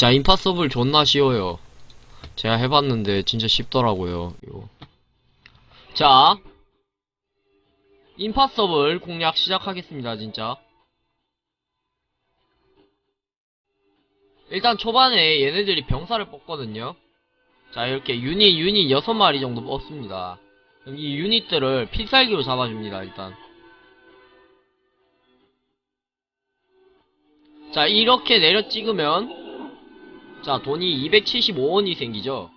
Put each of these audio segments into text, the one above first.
자 인파서블 존나 쉬워요. 제가 해봤는데 진짜 쉽더라고요 이거. 자. 인파서블 공략 시작하겠습니다 진짜. 일단 초반에 얘네들이 병사를 뽑거든요. 자 이렇게 유닛 유닛 6마리 정도 뽑습니다. 이 유닛들을 필살기로 잡아줍니다 일단. 자 이렇게 내려 찍으면 자 돈이 275원이 생기죠?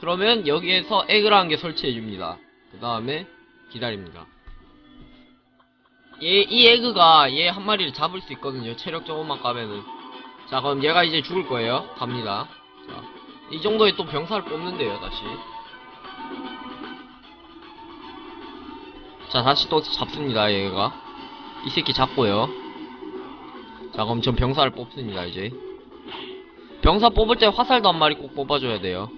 그러면 여기에서 에그를 한개 설치해줍니다. 그 다음에 기다립니다. 얘, 이 에그가 얘 한 마리를 잡을 수 있거든요 체력 조금만 까면은. 자 그럼 얘가 이제 죽을 거예요. 갑니다. 자, 이 정도에 또 병사를 뽑는데요 다시. 자 다시 또 잡습니다 얘가. 이 새끼 잡고요. 자 그럼 전 병사를 뽑습니다 이제 병사 뽑을 때 화살도 한 마리 꼭 뽑아줘야 돼요.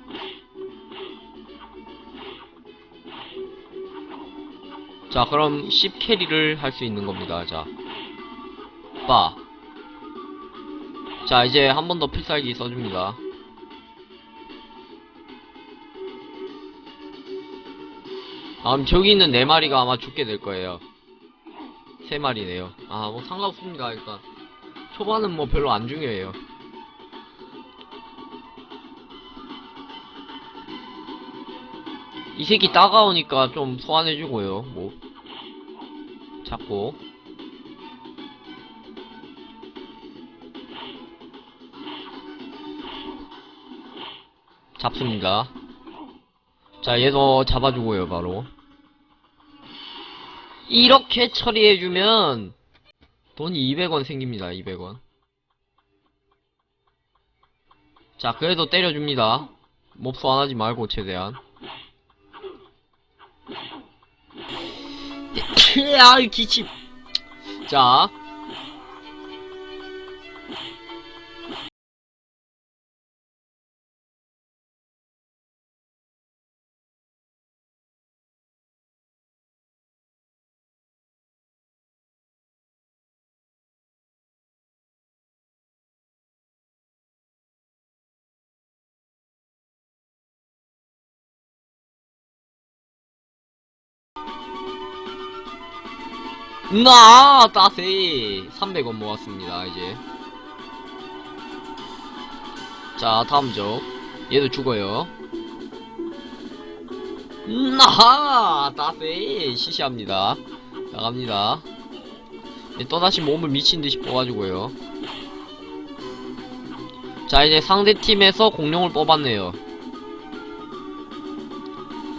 자 그럼 10캐리를 할 수 있는 겁니다. 자. 빠. 자 이제 한 번 더 필살기 써줍니다. 다음 저기 있는 네 마리가 아마 죽게 될 거예요. 세 마리네요. 아 뭐 상관없습니다. 일단 초반은 뭐 별로 안 중요해요 이 새끼 따가우니까 좀 소환해주고요 뭐. 잡고. 잡습니다. 자 얘도 잡아주고요 바로. 이렇게 처리해주면 돈이 200원 생깁니다 200원. 자 그래도 때려줍니다. 몹 소환하지 말고 최대한 아이 기침. 자 나 따세. 300원 모았습니다 이제. 자 다음 적 얘도 죽어요. 나 따세. 시시합니다. 나갑니다. 예, 또다시 몸을 미친듯이 뽑아주고요. 자 이제 상대팀에서 공룡을 뽑았네요.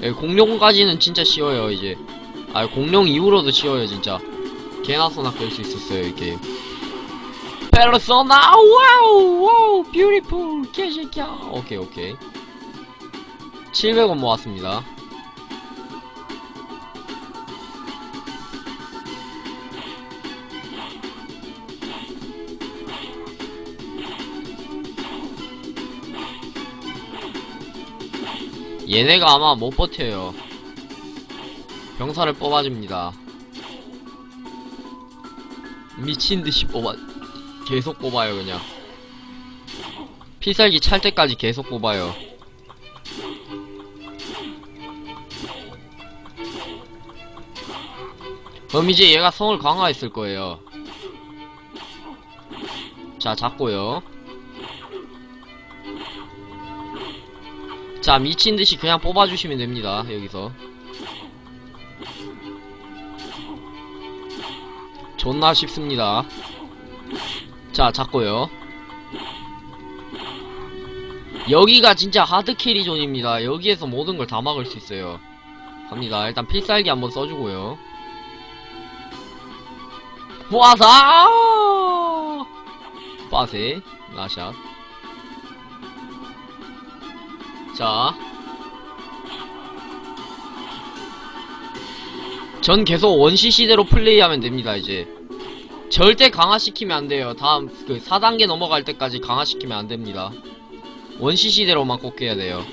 예, 공룡까지는 진짜 쉬워요 이제. 아 공룡 이후로도 쉬워요 진짜 개나 소나 깰수 있었어요 이 게임. 페르소나 와우 와우 뷰티풀 개새끼야. 오케이 오케이. 700원 모았습니다. 얘네가 아마 못 버텨요. 병사를 뽑아줍니다 미친듯이 뽑아 계속 뽑아요 그냥. 필살기 찰 때까지 계속 뽑아요. 그럼 이제 얘가 성을 강화했을 거예요. 자 잡고요. 자 미친듯이 그냥 뽑아주시면 됩니다 여기서 존나 쉽습니다. 자, 잡고요. 여기가 진짜 하드캐리 존입니다. 여기에서 모든 걸 다 막을 수 있어요. 갑니다. 일단 필살기 한번 써주고요. 와사! 빠세, 나샷. 자. 전 계속 원시 시대로 플레이하면 됩니다 이제 절대 강화시키면 안 돼요. 다음 그 4단계 넘어갈 때까지 강화시키면 안 됩니다. 원시 시대로만 꼭 해야 돼요.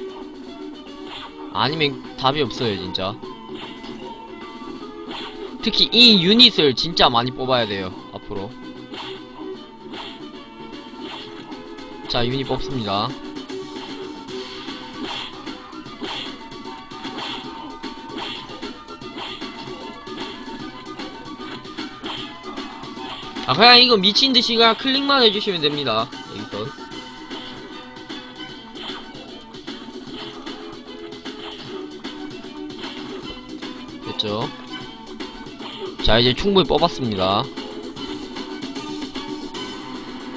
아니면 답이 없어요 진짜. 특히 이 유닛을 진짜 많이 뽑아야 돼요 앞으로. 자 유닛 뽑습니다 아 그냥 이거 미친듯이 그냥 클릭만 해주시면 됩니다. 여기서. 됐죠? 자 이제 충분히 뽑았습니다.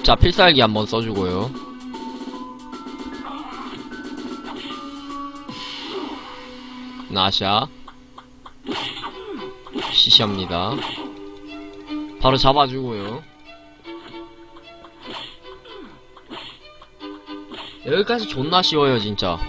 자 필살기 한번 써주고요. 나샤. 시시합니다 바로 잡아주고요. 여기까지 존나 쉬워요 진짜.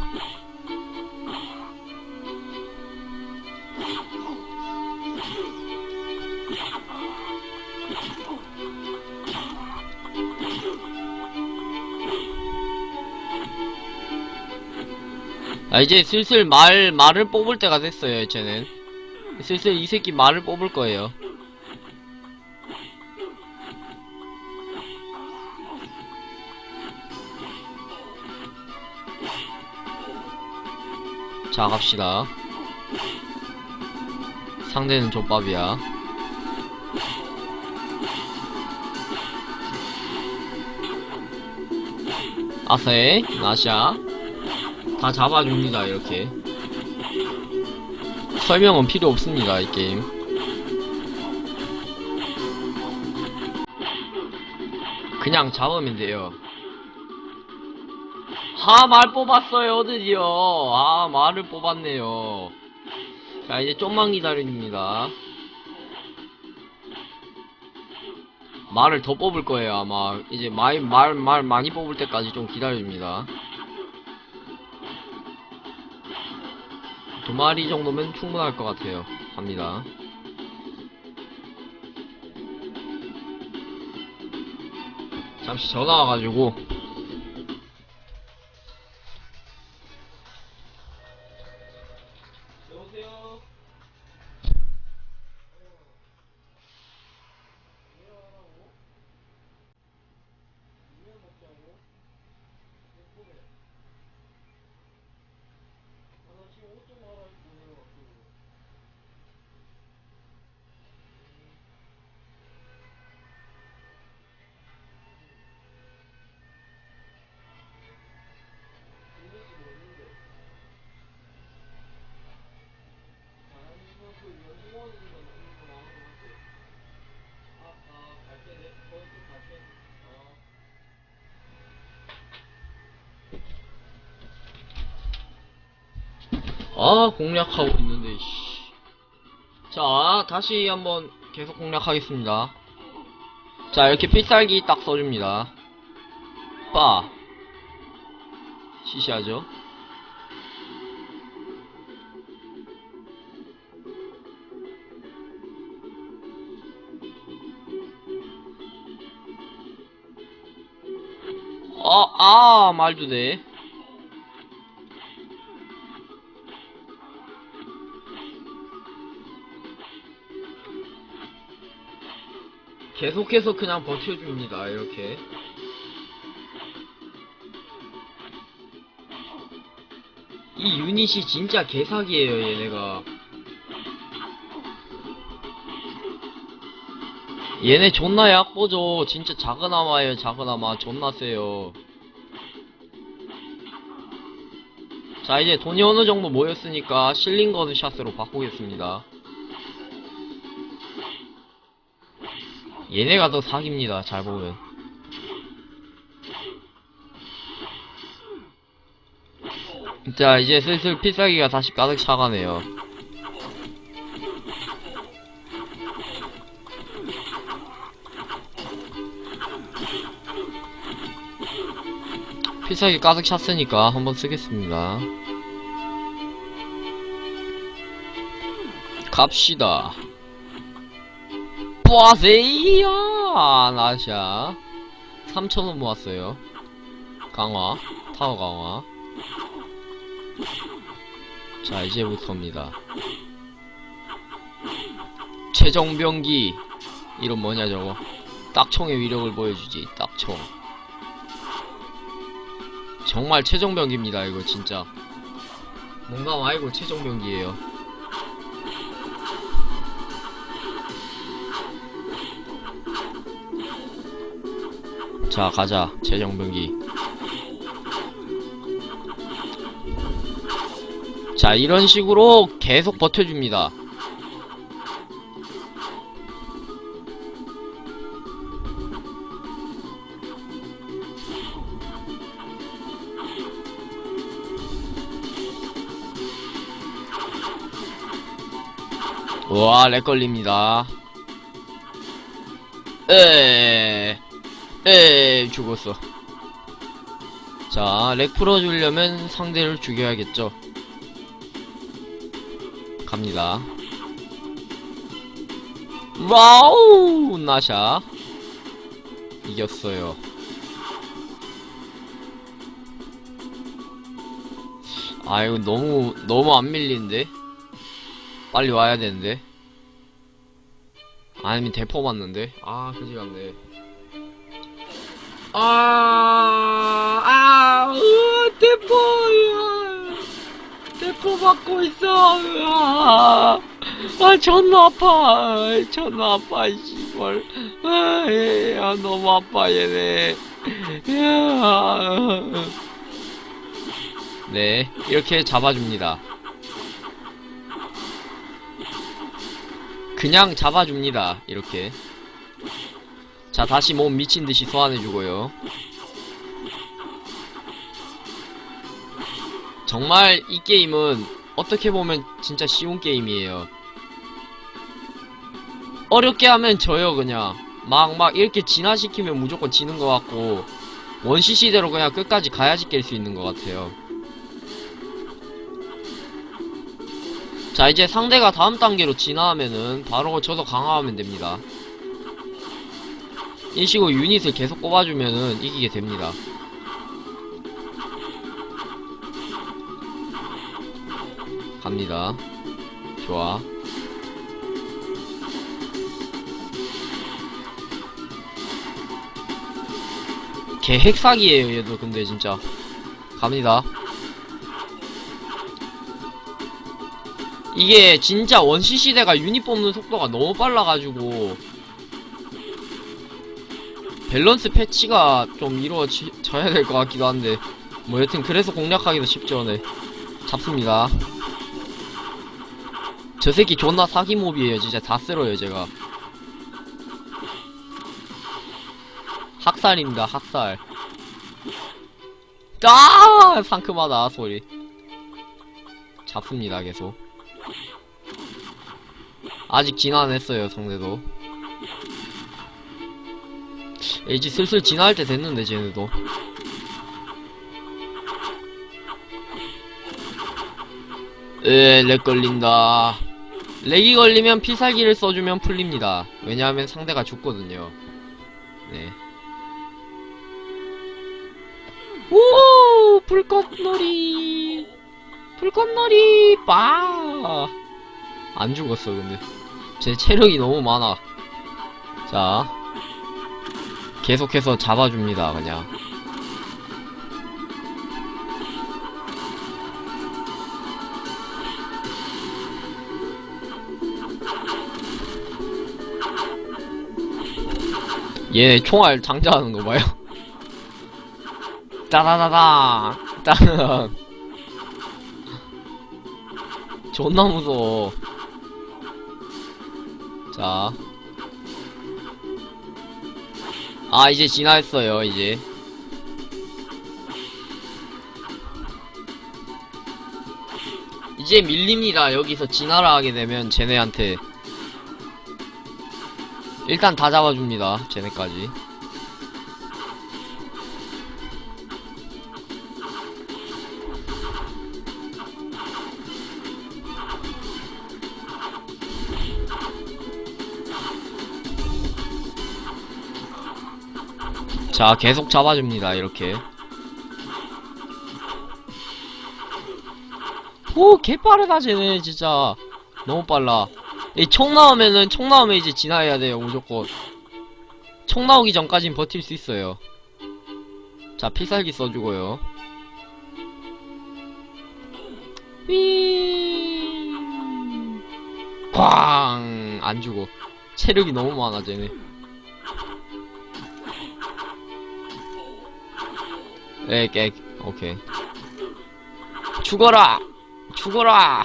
아 이제 슬슬 말 말을 뽑을 때가 됐어요 이제는. 슬슬 이 새끼 말을 뽑을 거예요 자 갑시다. 상대는 족밥이야. 아세 나샤. 다 잡아줍니다 이렇게. 설명은 필요 없습니다 이 게임. 그냥 잡으면 돼요 아 말 뽑았어요 드디어. 아 말을 뽑았네요. 자 이제 좀만 기다립니다. 말을 더 뽑을 거예요 아마. 이제 말 말 말 많이 뽑을 때까지 좀 기다립니다. 두 마리 정도면 충분할 것 같아요. 갑니다. 잠시 전화 와가지고 아 공략하고 있는데 씨. 자 다시 한번 계속 공략하겠습니다 자 이렇게 필살기 딱 써줍니다 빠 시시하죠 어, 아, 말도 돼. 계속해서 그냥 버텨줍니다, 이렇게. 이 유닛이 진짜 개사기예요, 얘네가. 얘네 존나 약보죠. 진짜 작은 아마예요, 작은 아마. 존나 세요. 자, 이제 돈이 어느 정도 모였으니까 실링건 샷으로 바꾸겠습니다. 얘네가 더 사기입니다, 잘 보면. 자, 이제 슬슬 필살기가 다시 가득 차가네요. 필살기 가득 찼으니까 한번 쓰겠습니다. 갑시다. 빠세이야 나샤 3천원 모았어요. 강화, 타워 강화. 자, 이제부터입니다. 최종병기. 이름 뭐냐, 저거. 딱총의 위력을 보여주지, 딱총. 정말 최종병기입니다 이거 진짜 농담 아니고 최종병기예요 자 가자. 최종병기. 자 이런 식으로 계속 버텨줍니다. 와, 렉 걸립니다. 에, 에, 죽었어. 자, 렉 풀어주려면 상대를 죽여야겠죠. 갑니다. 와우! 나샤. 이겼어요. 아, 이거 너무, 너무 안 밀리는데? 빨리 와야 되는데. 아니면 대포 맞는데? 아, 그지 같네. 아, 아, 으, 대포. 대포 맞고 있어, 으아. 아, 존나 아파. 존나 아파, 이 씨발. 아, 예, 아, 너무 아파, 얘네. 야. 네, 이렇게 잡아줍니다. 그냥 잡아줍니다. 이렇게. 자, 다시 몸 미친듯이 소환해주고요. 정말 이 게임은 어떻게 보면 진짜 쉬운 게임이에요. 어렵게 하면 져요, 그냥. 막, 막, 이렇게 진화시키면 무조건 지는 것 같고, 원시시대로 그냥 끝까지 가야지 깰 수 있는 것 같아요. 자 이제 상대가 다음 단계로 진화하면은 바로 저도 강화하면 됩니다 이 식으로 유닛을 계속 뽑아주면은 이기게 됩니다. 갑니다. 좋아. 개 핵사기에요 얘도 근데 진짜. 갑니다. 이게 진짜 원시 시대가 유닛 뽑는 속도가 너무 빨라가지고 밸런스 패치가 좀 이루어져야 될 것 같기도 한데 뭐 여튼 그래서 공략하기도 쉽죠 네. 잡습니다. 저 새끼 존나 사기몹이에요 진짜. 다 쓸어요 제가. 학살입니다 학살. 아 상큼하다 소리. 잡습니다 계속. 아직 진화 안 했어요, 상대도. 이제 슬슬 진화할 때 됐는데, 쟤네도. 으, 렉 걸린다. 렉이 걸리면 피살기를 써주면 풀립니다. 왜냐하면 상대가 죽거든요. 네. 오! 불꽃놀이! 불꽃놀이! 빠! 안 죽었어, 근데. 제 체력이 너무 많아. 자. 계속해서 잡아줍니다, 그냥. 얘 총알 장전하는 거 봐요. 따다다다. 따. 존나 무서워. 자. 아, 이제 진화했어요, 이제. 이제 밀립니다. 여기서 진화를 하게 되면 쟤네한테. 일단 다 잡아줍니다. 쟤네까지. 자, 계속 잡아줍니다, 이렇게. 오, 개빠르다, 쟤네, 진짜. 너무 빨라. 이 총 나오면은, 총 나오면 이제 진화해야 돼요, 무조건. 총 나오기 전까진 버틸 수 있어요. 자, 피살기 써주고요. 휘. 꽝! 안 죽어. 체력이 너무 많아, 쟤네. 액, 액. 오케이. 죽어라! 죽어라!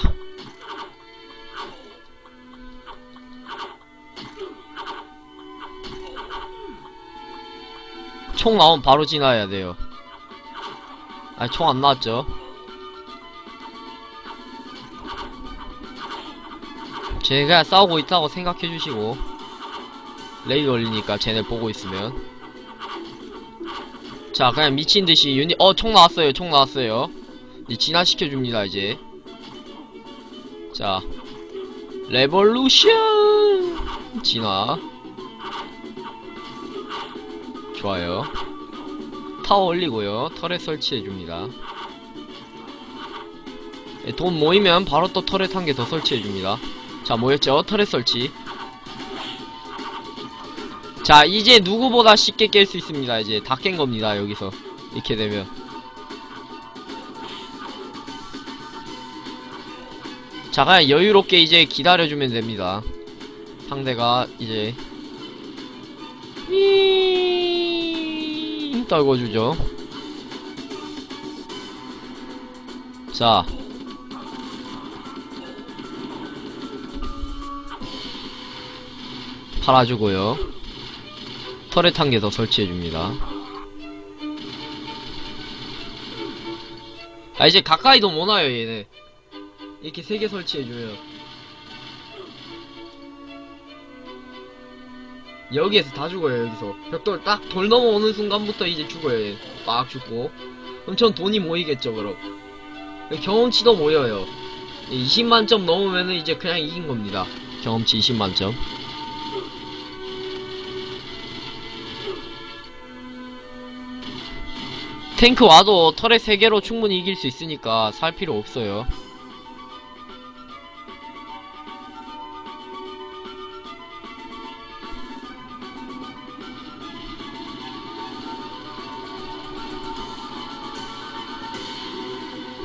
총 나오면 바로 지나야 돼요. 아니, 총안 나왔죠? 제가 싸우고 있다고 생각해 주시고, 레이 걸리니까 쟤네 보고 있으면. 자, 그냥 미친듯이 유니, 어, 총 나왔어요, 총 나왔어요. 이제 진화시켜줍니다, 이제. 자, 레볼루션! 진화. 좋아요. 타워 올리고요. 터렛 설치해줍니다. 예, 돈 모이면 바로 또 터렛 한 개 더 설치해줍니다. 자, 모였죠? 터렛 설치. 자, 이제 누구보다 쉽게 깰 수 있습니다. 이제 다 깬 겁니다, 여기서. 이렇게 되면. 자, 그냥 여유롭게 이제 기다려주면 됩니다. 상대가 이제. 윙 떨궈주죠. 자. 팔아주고요. 터렛 한 개 더 설치해줍니다. 아, 이제 가까이도 못 와요, 얘네. 이렇게 세 개 설치해줘요. 여기에서 다 죽어요, 여기서. 벽돌 딱 돌 넘어오는 순간부터 이제 죽어요, 얘. 막 죽고. 엄청 돈이 모이겠죠, 그럼. 경험치도 모여요. 20만점 넘으면은 이제 그냥 이긴 겁니다. 경험치 20만점. 탱크 와도 터렛 3개로 충분히 이길 수 있으니까 살 필요 없어요.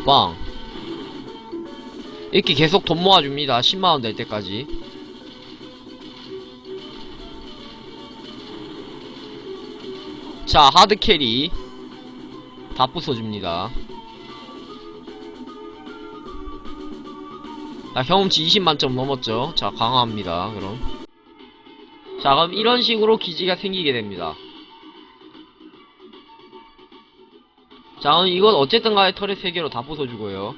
빵. 이렇게 계속 돈 모아줍니다. 10만원 될 때까지. 자, 하드 캐리. 다 부숴줍니다. 자, 경험치 20만점 넘었죠? 자, 강화합니다, 그럼. 자, 그럼 이런 식으로 기지가 생기게 됩니다. 자, 그럼 이건 어쨌든 간에 털의 3개로 다 부숴주고요.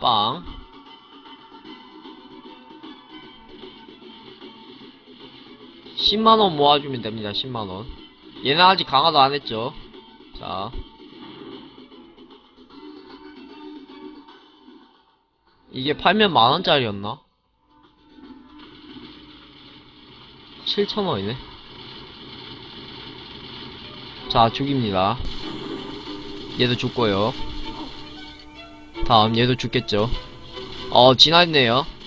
빵. 십만원 모아주면 됩니다, 10만원. 얘는 아직 강화도 안 했죠. 자. 이게 팔면 만원짜리였나? 7천원이네. 자, 죽입니다. 얘도 죽고요. 다음, 얘도 죽겠죠. 어, 진화했네요.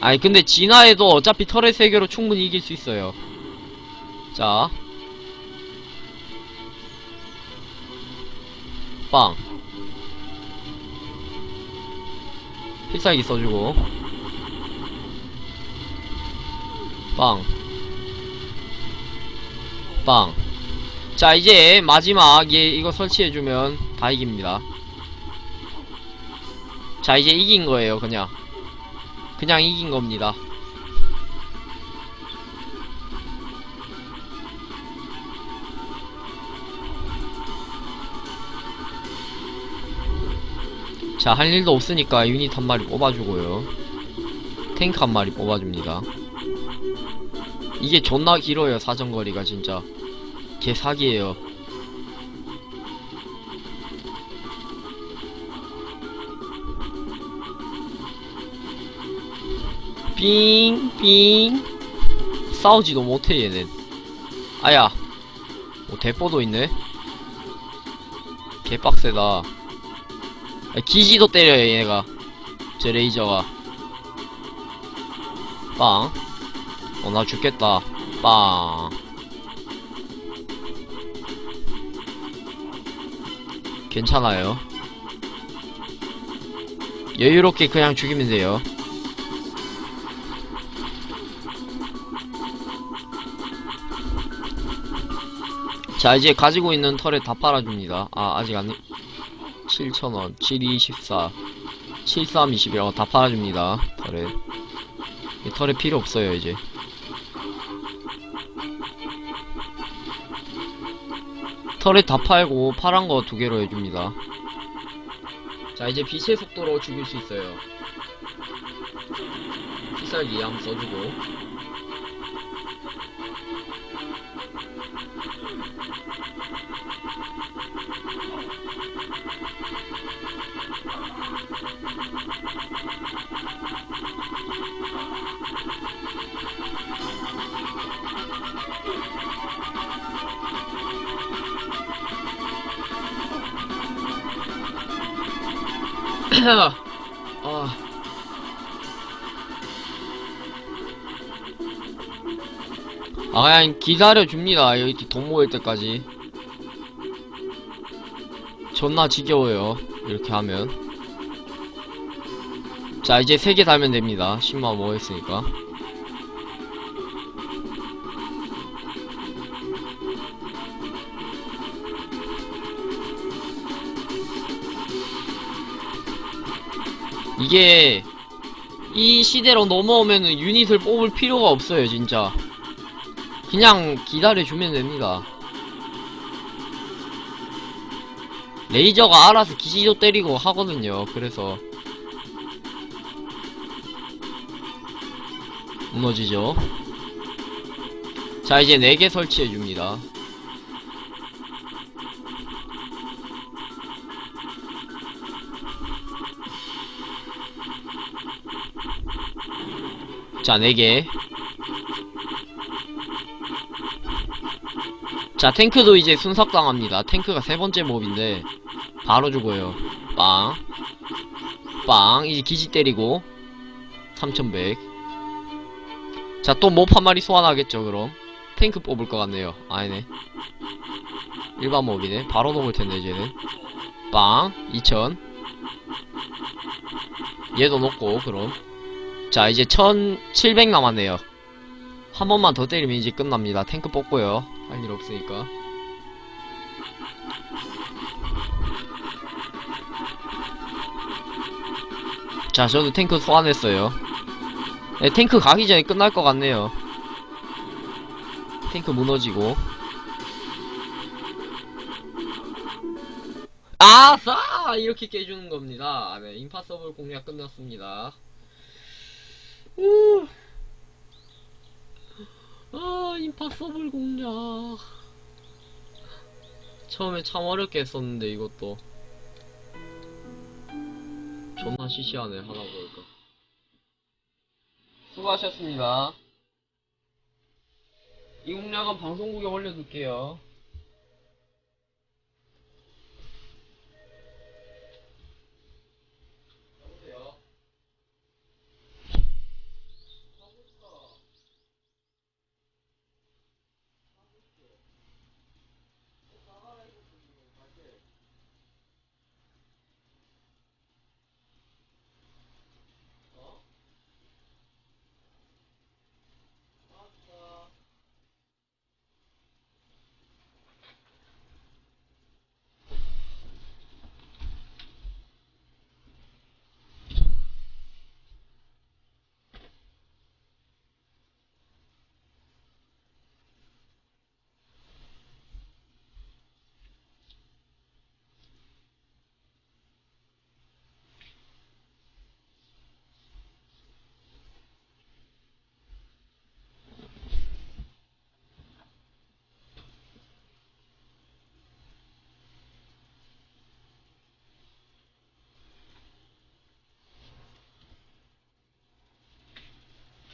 아니, 근데 진화해도 어차피 털의 세계로 충분히 이길 수 있어요. 자. 빵. 필살기 써주고. 빵. 빵. 자, 이제 마지막 얘 이거 설치해주면 다 이깁니다. 자, 이제 이긴 거예요, 그냥. 그냥 이긴 겁니다. 자, 할 일도 없으니까 유닛 한 마리 뽑아주고요. 탱크 한 마리 뽑아줍니다. 이게 존나 길어요, 사정거리가 진짜. 개 사기예요. 삥삥 싸우지도 못해 얘는. 아야. 오 대포도 있네? 개빡세다. 아, 기지도 때려요 얘가. 제 레이저가. 빵. 어 나 죽겠다. 빵. 괜찮아요. 여유롭게 그냥 죽이면 돼요. 자, 이제 가지고 있는 털에 다 팔아줍니다. 아, 아직 안, 7,000원, 7224, 7321, 다 팔아줍니다. 털에. 이 털에 필요 없어요, 이제. 털에 다 팔고, 파란 거 두 개로 해줍니다. 자, 이제 빛의 속도로 죽일 수 있어요. 필살기 한번 써주고. 아. 아, 그냥 기다려줍니다. 여기 돈 모일 때까지. 존나 지겨워요. 이렇게 하면. 자, 이제 3개 달면 됩니다. 10만 모였으니까. 이게 이 시대로 넘어오면은 유닛을 뽑을 필요가 없어요 진짜. 그냥 기다려주면 됩니다. 레이저가 알아서 기지도 때리고 하거든요 그래서. 무너지죠. 자 이제 4개 설치해줍니다 자, 4개. 자, 탱크도 이제 순삭당합니다. 탱크가 세 번째 몹인데, 바로 죽어요. 빵. 빵. 이제 기지 때리고, 3100. 자, 또 몹 한 마리 소환하겠죠, 그럼. 탱크 뽑을 것 같네요. 아니네. 일반 몹이네. 바로 넘을 텐데, 이제는. 빵. 2000. 얘도 넣고, 그럼. 자 이제 1700 남았네요. 한 번만 더 때리면 이제 끝납니다. 탱크 뽑고요. 할 일 없으니까. 자 저도 탱크 소환했어요. 네, 탱크 가기 전에 끝날 것 같네요. 탱크 무너지고. 아싸 이렇게 깨주는 겁니다. 네 임파서블 공략 끝났습니다 우. 아, 임파서블 공략. 처음에 참 어렵게 했었는데, 이것도. 존나 시시하네, 하다 보니까. 수고하셨습니다. 이 공략은 방송국에 올려둘게요.